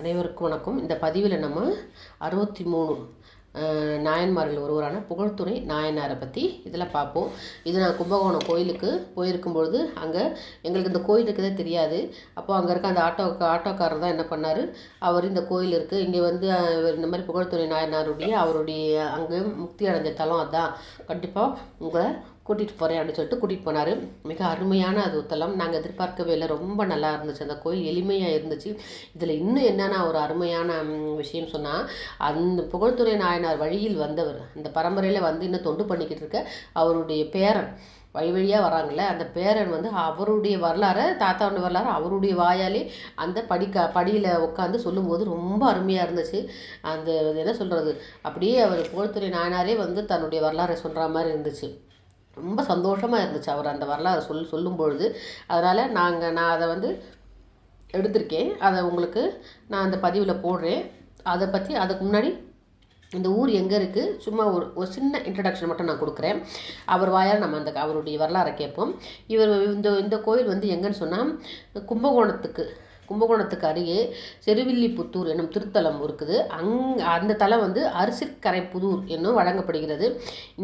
அனைவருக்கும் வணக்கம். இந்த பதிவில் நம்ம அறுபத்தி மூணு நாயன்மார்கள் ஒருவரான புகழ்துணை நாயனாரை பற்றி இதில் பார்ப்போம் இது நான் கும்பகோணம் கோயிலுக்கு போயிருக்கும் பொழுது அங்கே எங்களுக்கு இந்த கோயில் இருக்குதே தெரியாது. அப்போ அங்கே இருக்க அந்த ஆட்டோ ஆட்டோக்காரர் தான் என்ன பண்ணார்? அவர் இந்த கோயில் இருக்குது இங்கே வந்து இவர் இந்த மாதிரி புகழ்துணை நாயனாருடைய அவருடைய அங்கே முக்தி அடைஞ்ச தலம் அதான். கண்டிப்பாக உங்களை கூட்டிகிட்டு போகிறேன் அப்படின்னு சொல்லிட்டு கூட்டிகிட்டு போனார். மிக அருமையான அது தலம் நாங்கள் எதிர்பார்க்கவே இல்லை. ரொம்ப நல்லா இருந்துச்சு அந்த கோயில். எளிமையாக இருந்துச்சு. இதில் இன்னும் என்னென்ன ஒரு அருமையான விஷயம் சொன்னால் அந்த புகழ்துறை நாயனார் வழியில் வந்தவர் அந்த பரம்பரையில் வந்து இன்னும் தொண்டு பண்ணிக்கிட்டு இருக்க அவருடைய பேரன் வழி வழியாக வராங்கள்ல அந்த பேரன் வந்து அவருடைய வரலாறை தாத்தாவுடைய வரலாறு அவருடைய வாயாலே அந்த படிக்க படியில் உட்காந்து சொல்லும்போது ரொம்ப அருமையாக இருந்துச்சு. அந்த இது என்ன சொல்கிறது அப்படியே அவர் புகழ்துறை நாயனாரே வந்து தன்னுடைய வரலாறை சொல்கிற மாதிரி இருந்துச்சு. ரொம்ப சந்தோஷமாக இருந்துச்சு அவர் அந்த வரலாறு சொல் சொல்லும் பொழுது அதனால் நாங்கள் நான் அதை வந்து எடுத்திருக்கேன். அதை உங்களுக்கு நான் அந்த பதிவில் போடுறேன். அதை பற்றி அதுக்கு முன்னாடி இந்த ஊர் எங்கே இருக்குது சும்மா ஒரு ஒரு சின்ன இன்ட்ரடக்ஷன் மட்டும் நான் கொடுக்குறேன். அவர் வாயால் நம்ம அந்த அவருடைய வரலாறை கேட்போம். இவர் இந்த இந்த கோயில் வந்து எங்கன்னு சொன்னால் கும்பகோணத்துக்கு கும்பகோணத்துக்கு அருகே செருவில்லிபுத்தூர் என்னும் திருத்தலம் இருக்குது. அங் அந்த தலம் வந்து அரிசிக்கரை புதூர் என்னும் வழங்கப்படுகிறது.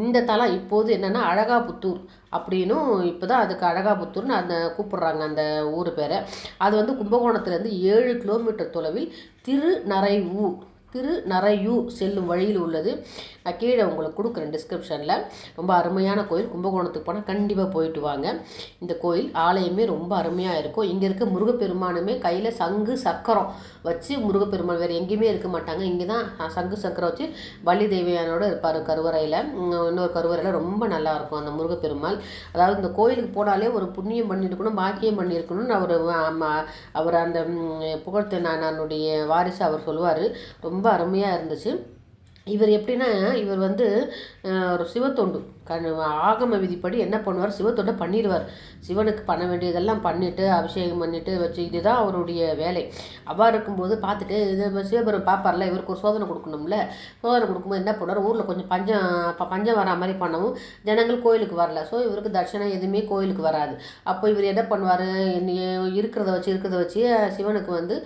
இந்த தலம் இப்போது என்னென்னா அழகாபுத்தூர் அப்படின்னும் இப்போ தான் அதுக்கு அழகாபுத்தூர்னு அந்த கூப்பிடுறாங்க அந்த ஊர் பேரை. அது வந்து கும்பகோணத்துலேருந்து ஏழு கிலோமீட்டர் தொலைவில் திருநரையூர் திருநரையூ செல்லும் வழியில் உள்ளது. நான் கீழே உங்களுக்கு கொடுக்குறேன் டிஸ்கிரிப்ஷனில் ரொம்ப அருமையான கோயில். கும்பகோணத்துக்கு போனால் கண்டிப்பாக போயிட்டு வாங்க. இந்த கோயில் ஆலயமே ரொம்ப அருமையாக இருக்கும். இங்கே இருக்க முருகப்பெருமானுமே கையில் சங்கு சக்கரம் வச்சு முருகப்பெருமான் வேறு எங்கேயுமே இருக்க மாட்டாங்க. இங்கே தான் சங்கு சக்கரம் வச்சு வள்ளி தேவியானோடு இருப்பார் கருவறையில். இன்னொரு கருவறையில் ரொம்ப நல்லா இருக்கும் அந்த முருகப்பெருமாள். அதாவது இந்த கோயிலுக்கு போனாலே ஒரு புண்ணியம் பண்ணியிருக்கணும் பாக்கியம் பண்ணியிருக்கணும்னு அவர் அவர் அந்த புகழ்த்த நானுடைய வாரிசு அவர் சொல்லுவார். ரொம்ப ரொம்ப அருமையாக இருந்துச்சு. இவர் எப்படின்னா இவர் வந்து ஒரு சிவத்தொண்டு. கண் ஆகம விதிப்படி என்ன பண்ணுவார்? சிவத்தொண்டை பண்ணிடுவார். சிவனுக்கு பண்ண வேண்டியதெல்லாம் பண்ணிவிட்டு அபிஷேகம் பண்ணிவிட்டு வச்சு இதுதான் அவருடைய வேலை. அவ்வாறு இருக்கும்போது பார்த்துட்டு இது சிவபெருமன் பார்ப்பார்ல இவருக்கு ஒரு சோதனை கொடுக்கணும்ல? சோதனை கொடுக்கும்போது என்ன பண்ணுவார்? ஊரில் கொஞ்சம் பஞ்சம் பஞ்சம் வரா மாதிரி பண்ணவும் ஜனங்கள் கோயிலுக்கு வரல. ஸோ இவருக்கு தட்சணம் எதுவுமே கோயிலுக்கு வராது. அப்போ இவர் என்ன பண்ணுவார்? இருக்கிறத வச்சு இருக்கிறத வச்சு சிவனுக்கு வந்து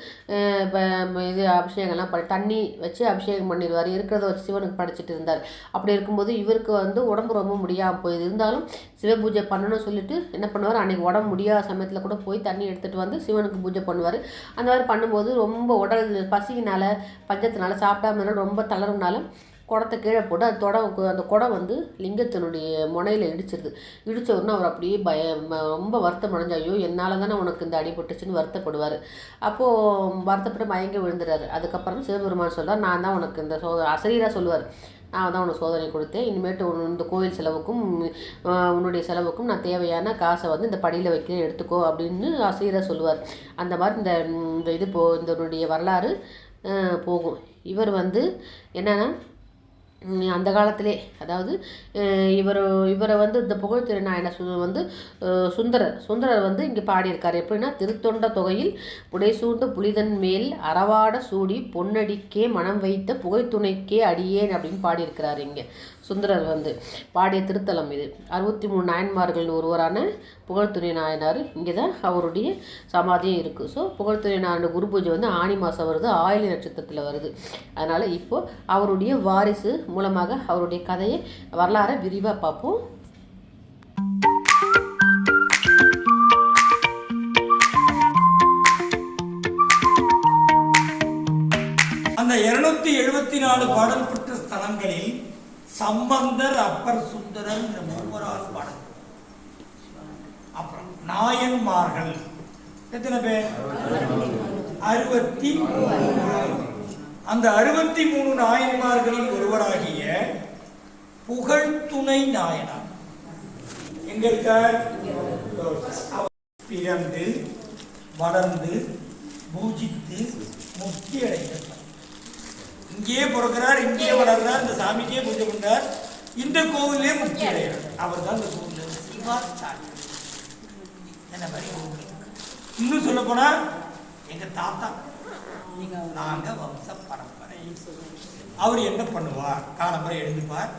இப்போ இது அபிஷேகம்லாம் பண்ணி தண்ணி வச்சு அபிஷேகம் பண்ணிடுவார். இருக்கிறத வச்சு சிவனுக்கு படைச்சிட்டு இருந்தார். அப்படி இருக்கும்போது இவருக்கு வந்து உடம்பு ரொம்ப முடியாமல் போயிது. இருந்தாலும் சிவ பூஜை பண்ணணும்னு சொல்லிட்டு என்ன பண்ணுவார்? அன்றைக்கி உடம்பு முடியாத சமயத்தில் கூட போய் தண்ணி எடுத்துகிட்டு வந்து சிவனுக்கு பூஜை பண்ணுவார். அந்த மாதிரி பண்ணும்போது ரொம்ப உடல் பசியினால் பஞ்சத்தினால சாப்பிடாமல் ரொம்ப தளரும்னாலும் குடத்தை கீழே போட்டு அது தொட அந்த குடம் வந்து லிங்கத்தினுடைய முனையில் இடிச்சிருது. இடித்த உடனே அவர் அப்படியே பய ரொம்ப வருத்தம் அடைஞ்சு ஐயோ என்னால் தானே உனக்கு இந்த அடிபட்டுச்சுன்னு வருத்தப்படுவார். அப்போது வருத்தப்பட்டு மயங்கி விழுந்துறாரு. அதுக்கப்புறம் சிவபெருமான் சொல்கிறார் நான் தான் உனக்கு இந்த சோ அசரீராக சொல்லுவார். நான் தான் உனக்கு சோதனை கொடுத்தேன். இனிமேட்டு உன் இந்த கோயில் செலவுக்கும் உன்னுடைய செலவுக்கும் நான் தேவையான காசை வந்து இந்த படியில் வைக்கிறேன் எடுத்துக்கோ அப்படின்னு ஆசிரியராக சொல்லுவார். அந்த மாதிரி இந்த இந்த இது போ இதனுடைய வரலாறு போகும். இவர் வந்து என்னன்னா அந்த காலத்திலே அதாவது இவர் இவரை வந்து இந்த புகழ்திரு சு வந்து சுந்தரர் சுந்தரர் வந்து இங்கே பாடியிருக்கார். எப்படின்னா திருத்தொண்ட தொகையில் புடைசூண்டு புலிதன் மேல் அறவாட சூடி பொன்னடிக்கே மனம் வைத்த புகைத்துணைக்கே அடியேன் அப்படின்னு பாடியிருக்கிறார் இங்கே. சுந்தரர் வந்து பாடிய திருத்தலம் இது. அறுபத்தி மூணு நாயன்மார்களின் ஒருவரான புகழ்துறை நாயனார் இங்கே தான் அவருடைய சமாதியும் இருக்குது ஸோ புகழ்துறை நாயனோட குரு பூஜை வந்து ஆணி மாதம் வருது ஆயிலி நட்சத்திரத்தில் வருது. அதனால் இப்போது அவருடைய வாரிசு மூலமாக அவருடைய கதையை வரலாறை விரிவாக பார்ப்போம். அந்த இருநூத்தி எழுபத்தி நாலு பாடல் சம்பந்தர் அப்பர் சுந்தரர் மூவரால் பாடல். அப்புறம் நாயன்மார்கள். எத்தனை பேர்? அறுபத்தி மூணு. அந்த அறுபத்தி மூணு நாயன்மார்களில் ஒருவராகிய புகழ்துணை நாயனார். எங்க இருக்கார்? பிறந்து வளர்ந்து பூஜித்து முக்தி அடைந்தார் இங்கேயே பிறக்கிறார் இங்கேயே வளர்றார் இந்த சாமிக்கே பூஜை பண்ணார் இந்த கோவிலே முக்தி அடைகிறார். அவர் தான் இந்த கோவில். சிவாச்சாரியர் என்ன மாதிரி கோவில்? இன்னும் சொல்ல போனா எங்க தாத்தா நாங்க வம்ச பரம்பரை. அவர் என்ன பண்ணுவார்? காலம்பரை எழுந்துப்பார்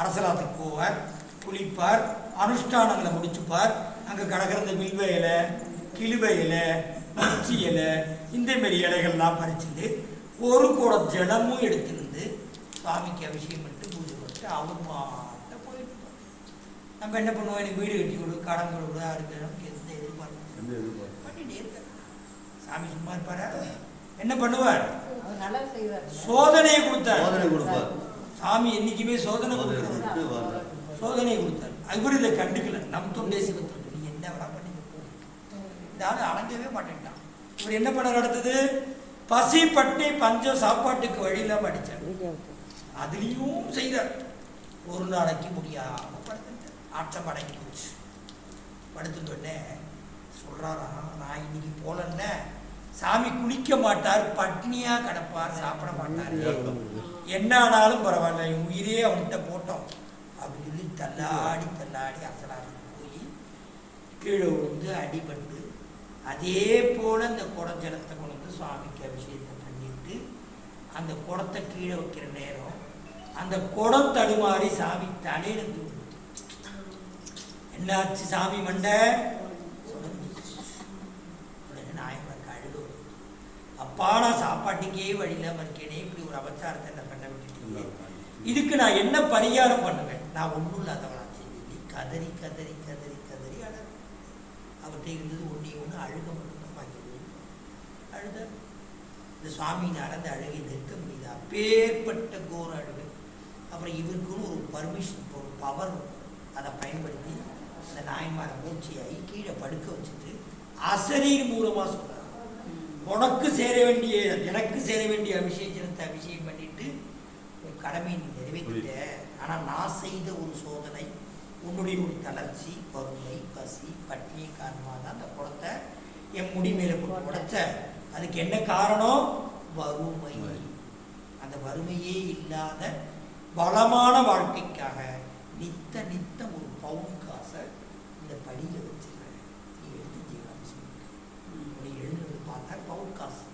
அரசலாத்துக்கு போவார் குளிப்பார் அனுஷ்டானங்களை முடிச்சுப்பார். அங்க கிடக்கிற இந்த மில்வ இலை கிழுவ இலை உச்சி இலை இந்த மாரி இலைகள்லாம் பறிச்சுட்டு ஒரு குடம் ஜலமும் எடுத்துருந்து சுவாமிக்கு அபிஷேகம் பண்ணிட்டு பூஜை பண்ணிட்டு அவர் மாட்ட போயிட்டு. நம்ம என்ன பண்ணுவோம்? எனக்கு வீடு கட்டி கொடு கடன் கொடு அதுக்கு நமக்கு எந்த எதிர்பார்ப்பு பண்ணிட்டே இருக்கார். சாமி சும்மா இருப்பாரா? என்ன பண்ணுவார்? அவர் நல்லா செய்வார். சோதனையை கொடுத்தார். சோதனை கொடுப்பார். சாமி என்னைக்குமே சோதனை கொடுக்கிறது கொடுத்து வர்றார் சோதனை கொடுத்தார். இவர் இதை கண்டுக்கல. நம் தொண்டே சிவத்தொண்டு நீ என்ன வேணா பண்ணி இந்த ஆளு அடங்கவே மாட்டேன்ட்டான். இவர் என்ன பண்ண அடுத்தது? பசி பட்டி பஞ்சம் சாப்பாட்டுக்கு வழியில படிச்சார் அதுலேயும் செய்தார். ஒரு நாளைக்கு முடியாம படுத்துட்டார் ஆட்டம் அடங்கி போச்சு. படுத்துட்டோடனே உடனே நான் இன்னைக்கு போலன்னு. சாமி குளிக்க மாட்டார் பட்னியா கிடப்பார் சாப்பிட மாட்டார். என்ன ஆனாலும் பரவாயில்ல என் உயிரே அவன்கிட்ட போட்டோம். அப்படின்னு சொல்லி தள்ளாடி தள்ளாடி அசலாடி போய் கீழே விழுந்து அடிபட்டு அதே போல இந்த குடஞ்சலத்தை கொண்டு வந்து சுவாமிக்கு அபிஷேகத்தை பண்ணிட்டு அந்த குடத்தை கீழே வைக்கிற நேரம் அந்த குடம் தடுமாறி சாமி தலையில தூக்கு என்னாச்சு சாமி மண்டை? சுடஞ்சிச்சு. உடனே நாயகனுக்கு அழுது அப்பா நான் சாப்பாட்டுக்கே வழியில் மறுக்கேனே இப்படி ஒரு அபச்சாரத்தை என்ன பண்ண விட்டுட்டீங்க. இதுக்கு நான் என்ன பரிகாரம் பண்ணுவேன்? நான் ஒன்றும் இல்லாதவனா? நீ கதறி கதறி கதறி கதறி அழகு. அவர்கிட்ட இருந்தது ஒன்றே ஒன்று அழுக முடியும் அழுத இந்த சுவாமி நடந்த அழகை நிற்க முடியுது அப்பேற்பட்ட கோர அழுகை. அப்புறம் இவருக்குன்னு ஒரு பர்மிஷன் ஒரு பவர் அதை பயன்படுத்தி அந்த நாயன்மாரை மூச்சியாகி கீழே படுக்க வச்சுட்டு அசரீர் மூலமாக சொல்கிறார் உனக்கு சேர வேண்டிய எனக்கு சேர வேண்டிய அபிஷேகத்தை அபிஷேகம் பண்ணிட்டு உன் கடமையை நீ நிறைவேற்றிட்ட. ஆனால் நான் செய்த ஒரு சோதனை உன்னுடைய ஒரு தளர்ச்சி பருமை பசி பட்டினி காரணமாக தான் அந்த குளத்தை என் முடி மேலே போட்டு உடைச்ச. அதுக்கு என்ன காரணம்? வறுமை. அந்த வறுமையே இல்லாத வளமான வாழ்க்கைக்காக நித்த நித்த ஒரு பவுன் காசை இந்த படியில் வச்சுருக்கேன் நீ எடுத்து ஜீவனம் சொல்லி. உடனே எழுந்து பார்த்தா பவுன் காசு.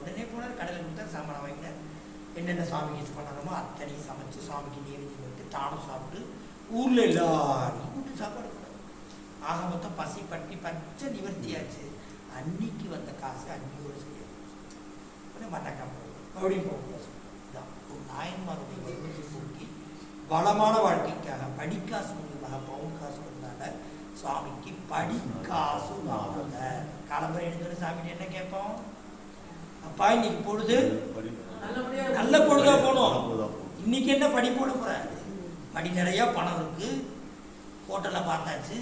உடனே போனார் கடையில் கொடுத்தார் சாமான வாங்கினார். என்னென்ன சாமிக்கு இது பண்ணணுமோ அத்தனையும் சமைச்சு சாமிக்கு நேவேதி விட்டு தானும் சாப்பிட்டு ஊரில் எல்லாரையும் கூட்டு சாப்பாடு ஆக மொத்தம் பசி பட்டி பச்சை நிவர்த்தியாச்சு. அன்னைக்கு வந்த காசு அன்னையோடு செய்ய மட்டக்காம மறுபடியும் போகும் இதான் ஒரு நாயன்மாருடைய வறுமையை போக்கி வளமான வாழ்க்கைக்காக படிக்காசு மூலியமாக பவுன் காசு வந்தால சுவாமிக்கு படிக்காசு வாங்க காலம்பரை எழுந்து சாமிகிட்ட என்ன கேட்போம்? அப்பா இன்னைக்கு பொழுது? நல்ல பொழுதா போகணும் இன்னைக்கு என்ன படி போட போற? படி நிறையா பணம் இருக்கு. ஹோட்டலில் பார்த்தாச்சு.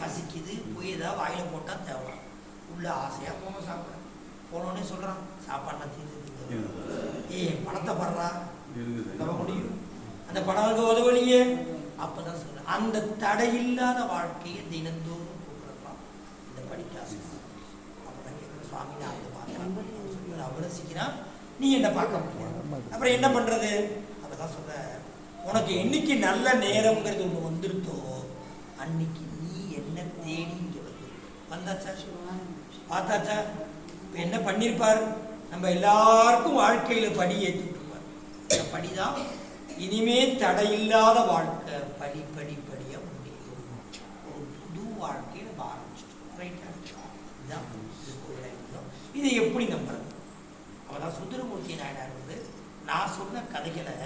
பசிக்குது. போய் ஏதாவது வாயில போட்டால் தேவை உள்ள ஆசையா போகணும் சாப்பிட. போனோடனே சொல்றான் சாப்பாடுலாம் தீர்ந்து ஏய் பணத்தை படுறா நம்ம முடியும். அந்த பணம் அங்கே உதவலையே அப்பதான் சொல்றேன் அந்த தடையில்லாத வாழ்க்கையை தினந்தோறும் கூப்பிடலாம் இந்த படிக்காசு அப்பதான் கேட்குற சுவாமி நான் அதை பார்க்கலாம் அவ்வளோ சீக்கிரம் நீ என்ன பார்க்க முடியாது அப்புறம் என்ன பண்றது? அப்பதான் சொல்ற உனக்கு என்னைக்கு நல்ல நேரம்ங்கிறது ஒன்று வந்துருத்தோ அன்னைக்கு நீ என்ன தேடி இங்க வந்து. வந்தாச்சா? பார்த்தாச்சா? இப்போ என்ன பண்ணியிருப்பார் நம்ம எல்லாருக்கும் வாழ்க்கையில் படி ஏற்றி இந்த படி தான் இனிமே தடையில்லாத வாழ்க்கை. படி படி படியாக முடியும். ஒரு புது வாழ்க்கையை நம்ம ஆரம்பிச்சிட்டோம். ரைட்டா இதுதான் இதை எப்படி நம்புறது? அவதான் சுந்தரமூர்த்தி நாயனார் வந்து நான் சொன்ன கதைகளை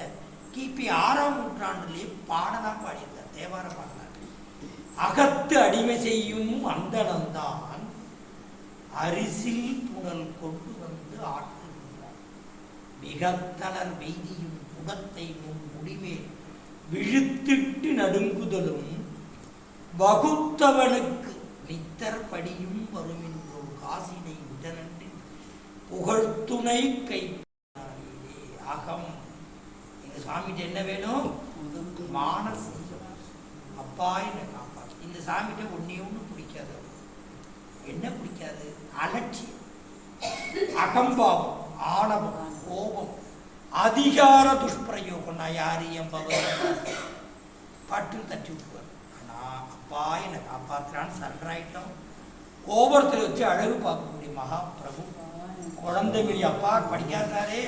கிபி ஆறாம் நூற்றாண்டுலேயே பாடலாம் பாடியிருந்தார். தேவார பாடலாம் அகத்து அடிமை செய்யும் அந்தனந்தான் அரிசில் புனல் கொண்டு வந்து ஆட்டுகின்றார் மிகத்தளர் வெய்தியும் புடத்தை முன் முடிமேல் விழுத்திட்டு நடுங்குதலும் வகுத்தவனுக்கு நித்தர் படியும் வருமென்றோ காசினை உடனன்றி புகழ்த்துணை கை அகம். எங்க சாமிகிட்ட என்ன வேணும்? மானசீகம். அப்பா என்ன காப்பாற்று இந்த சாமிகிட்ட ஒன்னே ஒன்று பிடிக்காது. என்ன பிடிக்காது? அலட்சியம் அகம்பாவம் ஆணவம் கோபம் அதிகார துஷ்பிரயோகம் நான் யாரு என்பவர் பகவான் பட்டுன்னு தட்டி விட்டுவார் ஆனால் அப்பா என்னை காப்பாற்றுறான்னு சரணாயிட்டோம் கோபுரத்தில் வச்சு அழகு பார்க்கக்கூடிய மகா பிரபு குழந்தை மாரி அப்பா படிக்காதாரே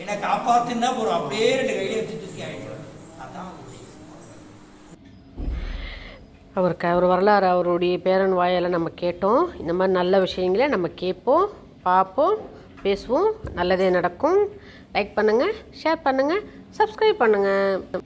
என்னை காப்பாத்துன்னா ஒரு அப்படியே ரெண்டு கையில வச்சு தூக்கி ஆயிடுவார். அதான் அவருக்கு அவர் வரலாறு அவருடைய பேரன் வாயால் நம்ம கேட்டோம். இந்த மாதிரி நல்ல விஷயங்களை நம்ம கேட்போம் பார்ப்போம் பேசுவோம். நல்லதே நடக்கும். லைக் பண்ணுங்கள் ஷேர் பண்ணுங்கள் சப்ஸ்கிரைப் பண்ணுங்கள்